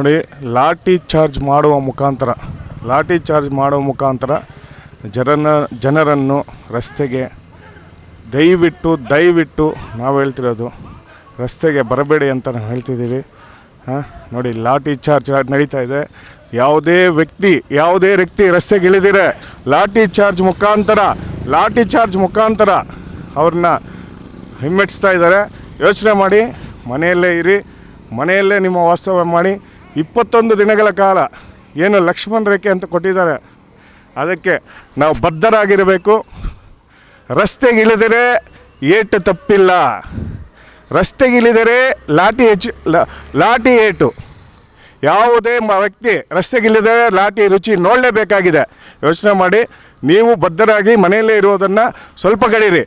ನೋಡಿ, ಲಾಠಿ ಚಾರ್ಜ್ ಮಾಡುವ ಮುಖಾಂತರ, ಲಾಠಿ ಚಾರ್ಜ್ ಮಾಡುವ ಮುಖಾಂತರ ಜನನ, ಜನರನ್ನು ರಸ್ತೆಗೆ ದಯವಿಟ್ಟು ದಯವಿಟ್ಟು ನಾವು ಹೇಳ್ತಿರೋದು, ರಸ್ತೆಗೆ ಬರಬೇಡಿ ಅಂತ ನಾವು ಹೇಳ್ತಿದ್ದೀವಿ. ಹಾಂ, ನೋಡಿ, ಲಾಠಿ ಚಾರ್ಜ್ ನಡೀತಾ ಇದೆ. ಯಾವುದೇ ವ್ಯಕ್ತಿ ಯಾವುದೇ ವ್ಯಕ್ತಿ ರಸ್ತೆಗೆ ಇಳಿದಿರೆ ಲಾಠಿ ಚಾರ್ಜ್ ಮುಖಾಂತರ, ಲಾಠಿ ಚಾರ್ಜ್ ಮುಖಾಂತರ ಅವ್ರನ್ನ ಹಿಮ್ಮೆಟ್ಟಿಸ್ತಾ ಇದ್ದಾರೆ. ಯೋಚನೆ ಮಾಡಿ, ಮನೆಯಲ್ಲೇ ಇರಿ, ಮನೆಯಲ್ಲೇ ನಿಮ್ಮ ವಾಸ್ತವ ಮಾಡಿ ಇಪ್ಪತ್ತೊಂದು ದಿನಗಳ ಕಾಲ ಏನು ಲಕ್ಷ್ಮಣ ರೇಖೆ ಅಂತ ಕೊಟ್ಟಿದ್ದಾರೆ. ಅದಕ್ಕೆ ನಾವು ಬದ್ಧರಾಗಿರಬೇಕು. ರಸ್ತೆಗಿಳಿದರೆ ಏಟು ತಪ್ಪಿಲ್ಲ. ರಸ್ತೆಗಿಳಿದರೆ ಲಾಠಿ ಹೆಚ್ಚು ಲಾಠಿ ಏಟು. ಯಾವುದೇ ವ್ಯಕ್ತಿ ರಸ್ತೆಗಿಳಿದರೆ ಲಾಠಿ ರುಚಿ ನೋಡಲೇಬೇಕಾಗಿದೆ. ಯೋಚನೆ ಮಾಡಿ, ನೀವು ಬದ್ಧರಾಗಿ ಮನೆಯಲ್ಲೇ ಇರೋದನ್ನು ಸ್ವಲ್ಪ ಕಡೀರಿ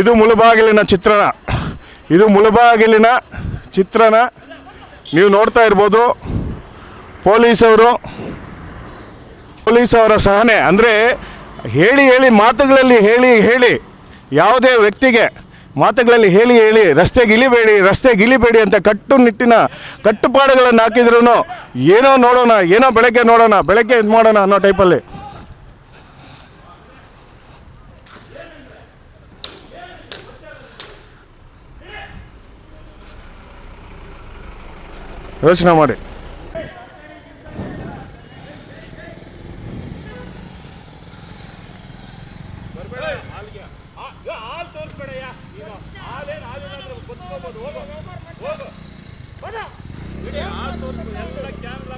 ಇದು ಮುಳಬಾಗಿಲಿನ ಚಿತ್ರಣ. ಇದು ಮುಳಬಾಗಿಲಿನ ಚಿತ್ರಣ. ನೀವು ನೋಡ್ತಾ ಇರ್ಬೋದು. ಪೊಲೀಸವರು, ಪೊಲೀಸವರ ಸಹನೆ. ಅಂದರೆ ಹೇಳಿ ಹೇಳಿ ಮಾತುಗಳಲ್ಲಿ ಹೇಳಿ ಹೇಳಿ ಯಾವುದೇ ವ್ಯಕ್ತಿಗೆ ಮಾತುಗಳಲ್ಲಿ ಹೇಳಿ ಹೇಳಿ ರಸ್ತೆಗೆ ಇಳಿಬೇಡಿ ರಸ್ತೆಗೆ ಇಳಿಬೇಡಿ ಅಂತ ಕಟ್ಟುನಿಟ್ಟಿನ ಕಟ್ಟುಪಾಡುಗಳನ್ನು ಹಾಕಿದ್ರು ಏನೋ ನೋಡೋಣ, ಏನೋ ಬೆಳಗ್ಗೆ ನೋಡೋಣ, ಬೆಳಗ್ಗೆ ಇದು ಮಾಡೋಣ ಅನ್ನೋ ಟೈಪಲ್ಲಿ ಯೋಚನೆ ಮಾಡಿ.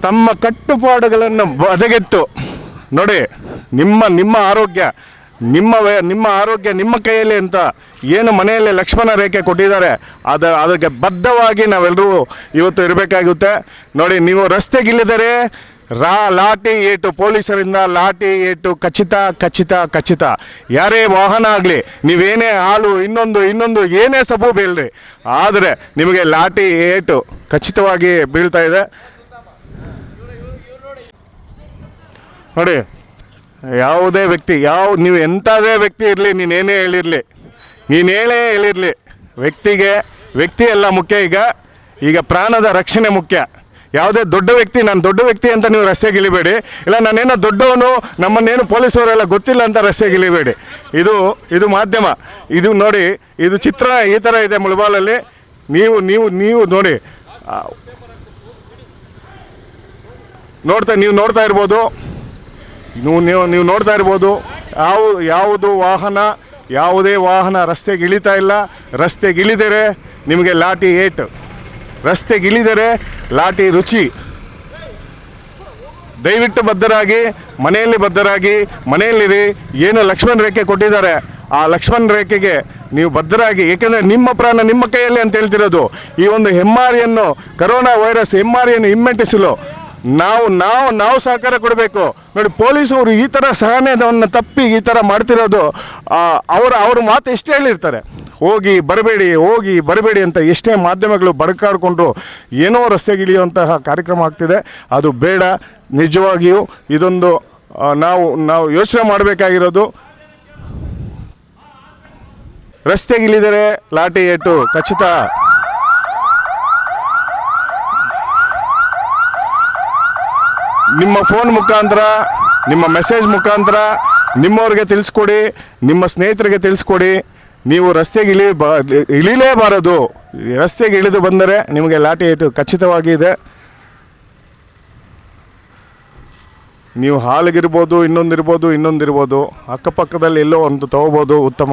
ತಮ್ಮ ಕಟ್ಟುಪಾಡುಗಳನ್ನು ಬದಗೆತ್ತು ನೋಡಿ ನಿಮ್ಮ ನಿಮ್ಮ ಆರೋಗ್ಯ ನಿಮ್ಮ ನಿಮ್ಮ ಆರೋಗ್ಯ ನಿಮ್ಮ ಕೈಯಲ್ಲಿ ಅಂತ ಏನು ಮನೆಯಲ್ಲಿ ಲಕ್ಷ್ಮಣ ರೇಖೆ ಕೊಟ್ಟಿದ್ದಾರೆ, ಅದ, ಅದಕ್ಕೆ ಬದ್ಧವಾಗಿ ನಾವೆಲ್ಲರೂ ಇವತ್ತು ಇರಬೇಕಾಗುತ್ತೆ. ನೋಡಿ, ನೀವು ರಸ್ತೆಗಿಲ್ಲದರೆ ರಾ, ಲಾಠಿ ಏಟು ಪೊಲೀಸರಿಂದ, ಲಾಠಿ ಏಟು ಖಚಿತ ಖಚಿತ ಖಚಿತ. ಯಾರೇ ವಾಹನ ಆಗಲಿ, ನೀವೇನೇ ಹಾಲು, ಇನ್ನೊಂದು ಇನ್ನೊಂದು, ಏನೇ ಸಬು ಬೀಳ್ರಿ ಆದರೆ ನಿಮಗೆ ಲಾಠಿ ಏಟು ಖಚಿತವಾಗಿ ಬೀಳ್ತಾ ಇದೆ. ನೋಡಿ ಯಾವುದೇ ವ್ಯಕ್ತಿ, ಯಾವ, ನೀವು ಎಂಥದೇ ವ್ಯಕ್ತಿ ಇರಲಿ ನೀನೇನೇ ಹೇಳಿರಲಿ ನೀನೇನೇ ಹೇಳಿರಲಿ, ವ್ಯಕ್ತಿಗೆ ವ್ಯಕ್ತಿ ಎಲ್ಲ ಮುಖ್ಯ. ಈಗ ಈಗ ಪ್ರಾಣದ ರಕ್ಷಣೆ ಮುಖ್ಯ. ಯಾವುದೇ ದೊಡ್ಡ ವ್ಯಕ್ತಿ, ನಾನು ದೊಡ್ಡ ವ್ಯಕ್ತಿ ಅಂತ ನೀವು ರಸ್ತೆಗೆ ಇಳಿಬೇಡಿ ಇಲ್ಲ, ನಾನೇನೋ ದೊಡ್ಡವನು, ನಮ್ಮನ್ನೇನು ಪೊಲೀಸವರೆಲ್ಲ ಗೊತ್ತಿಲ್ಲ ಅಂತ ರಸ್ತೆಗೆ ಗಿಳಿಬೇಡಿ. ಇದು ಇದು ಮಾಧ್ಯಮ. ಇದು ನೋಡಿ, ಇದು ಚಿತ್ರ ಈ ಥರ ಇದೆ ಮುಳಬಾಲಲ್ಲಿ. ನೀವು ನೀವು ನೀವು ನೋಡಿ. ನೋಡ್ತಾ, ನೀವು ನೋಡ್ತಾ ಇರ್ಬೋದು. ನೀವು ನೀವು ನೀವು ನೋಡ್ತಾ ಇರ್ಬೋದು. ಯಾವ ಯಾವುದು ವಾಹನ, ಯಾವುದೇ ವಾಹನ ರಸ್ತೆಗೆ ಇಳಿತಾ ಇಲ್ಲ. ರಸ್ತೆಗೆ ಇಳಿದರೆ ನಿಮಗೆ ಲಾಟಿ ಏಟು. ರಸ್ತೆಗೆ ಇಳಿದರೆ ಲಾಟಿ ರುಚಿ. ದಯವಿಟ್ಟು ಬದ್ಧರಾಗಿ, ಮನೆಯಲ್ಲಿ ಬದ್ಧರಾಗಿ ಮನೆಯಲ್ಲಿರಿ ಏನು ಲಕ್ಷ್ಮಣ ರೇಖೆ ಕೊಟ್ಟಿದ್ದಾರೆ. ಆ ಲಕ್ಷ್ಮಣ ರೇಖೆಗೆ ನೀವು ಬದ್ಧರಾಗಿ, ಏಕೆಂದರೆ ನಿಮ್ಮ ಪ್ರಾಣ ನಿಮ್ಮ ಕೈಯಲ್ಲಿ ಅಂತ ಹೇಳ್ತಿರೋದು. ಈ ಒಂದು ಹೆಮ್ಮಾರಿಯನ್ನು, ಕರೋನಾ ವೈರಸ್ ಹೆಮ್ಮಾರಿಯನ್ನು ಹಿಮ್ಮೆಟ್ಟಿಸಲು ನಾವು ನಾವು ನಾವು ಸಹಕಾರ ಕೊಡಬೇಕು. ನೋಡಿ, ಪೊಲೀಸವರು ಈ ಥರ ಸಹನೆಯನ್ನು ತಪ್ಪಿ ಈ ಥರ ಮಾಡ್ತಿರೋದು ಅವರ, ಅವ್ರ ಮಾತು ಎಷ್ಟು ಹೇಳಿರ್ತಾರೆ. ಹೋಗಿ, ಬರಬೇಡಿ ಹೋಗಿ, ಬರಬೇಡಿ ಅಂತ ಎಷ್ಟೇ ಮಾಧ್ಯಮಗಳು ಬಡಕಾಡಿಕೊಂಡು ಏನೋ ರಸ್ತೆಗಿಳಿಯುವಂತಹ ಕಾರ್ಯಕ್ರಮ ಆಗ್ತಿದೆ. ಅದು ಬೇಡ. ನಿಜವಾಗಿಯೂ ಇದೊಂದು ನಾವು ನಾವು ಯೋಚನೆ ಮಾಡಬೇಕಾಗಿರೋದು. ರಸ್ತೆಗಿಳಿದರೆ ಲಾಠಿ ಏಟು ಖಚಿತ. ನಿಮ್ಮ ಫೋನ್ ಮುಖಾಂತರ, ನಿಮ್ಮ ಮೆಸೇಜ್ ಮುಖಾಂತರ ನಿಮ್ಮವ್ರಿಗೆ ತಿಳಿಸ್ಕೊಡಿ, ನಿಮ್ಮ ಸ್ನೇಹಿತರಿಗೆ ತಿಳಿಸ್ಕೊಡಿ. ನೀವು ರಸ್ತೆಗೆ ಇಳಿ ಬ, ಇಳಿಲೇಬಾರದು. ರಸ್ತೆಗೆ ಇಳಿದು ಬಂದರೆ ನಿಮಗೆ ಲಾಠಿ ಏಟು ಖಚಿತವಾಗಿ ಇದೆ. ನೀವು ಹಾಲಿಗಿರ್ಬೋದು, ಇನ್ನೊಂದಿರ್ಬೋದು ಇನ್ನೊಂದಿರ್ಬೋದು, ಅಕ್ಕಪಕ್ಕದಲ್ಲಿ ಎಲ್ಲೋ ಒಂದು ತಗೋಬೋದು ಉತ್ತಮ.